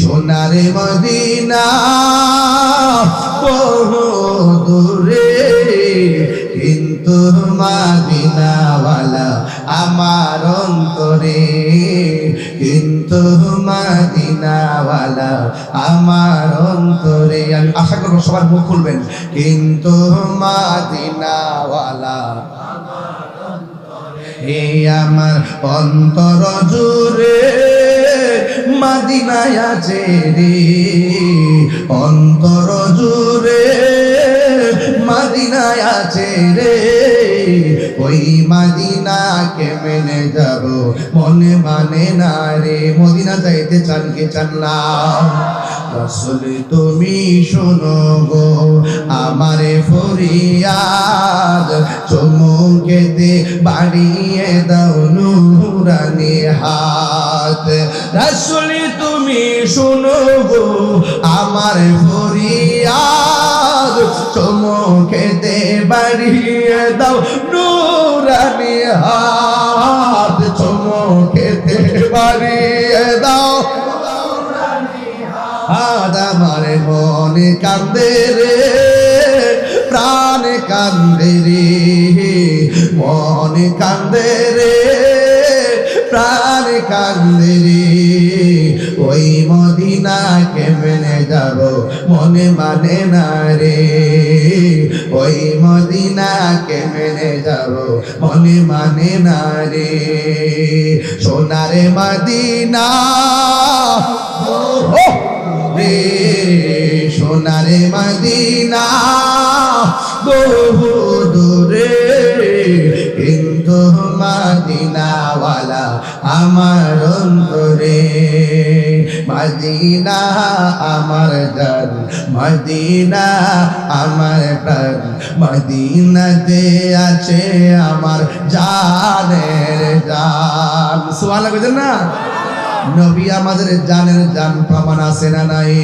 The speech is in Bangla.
সোনার মদিনা বহু দূরে, কিন্তু মদিনাওয়ালা আমার অন্তরে। কিন্তু মদিনাওয়ালা আমার অন্তরে। আমি আশা করব সবার মুখ খুলবেন। কিন্তু মদিনাওয়ালা এই আমার অন্তর জুড়ে। মাদিনায় আছে রে। অন্তর জুড়ে মাদিনায় আছে রে। ওই মাদিনাকে মেনে যাব, মনে মানে না রে। মদিনা যাইতে চান কে চান রসুল, তুমি শোনো গো, আমারে ফরিয়াদ চমুকেতে বাড়িয়ে দাও নুরানি হাত রসুল তুমি শুনো গো, আমার ফরিয়াদ চমুকেতে বাড়িয়ে দাও নুরানি হাত। চমুকেতে বাড়িয়ে দাও আজ আমার মনে কান্দে রে, প্রাণ কান্দে রে, মনে কান্দে রে। প্রাণ কান্দে রে ওই মদিনাকে মেনে যাব, মনে মানে না রে। ওই মদিনাকে মেনে যাব, মনে মানে না রে। সোনারে মদিনা রে। সোনারে মদিনা বহু মদিনাওয়ালা আমার অন্তরে। মদিনা আমার জান মদিনা আমার প্রাণ। মদিনাতে আছে আমার জানের জান। সুবহানাল্লাহ না? নবী আমাদের জানের জান প্রমাণ আছে না নাই?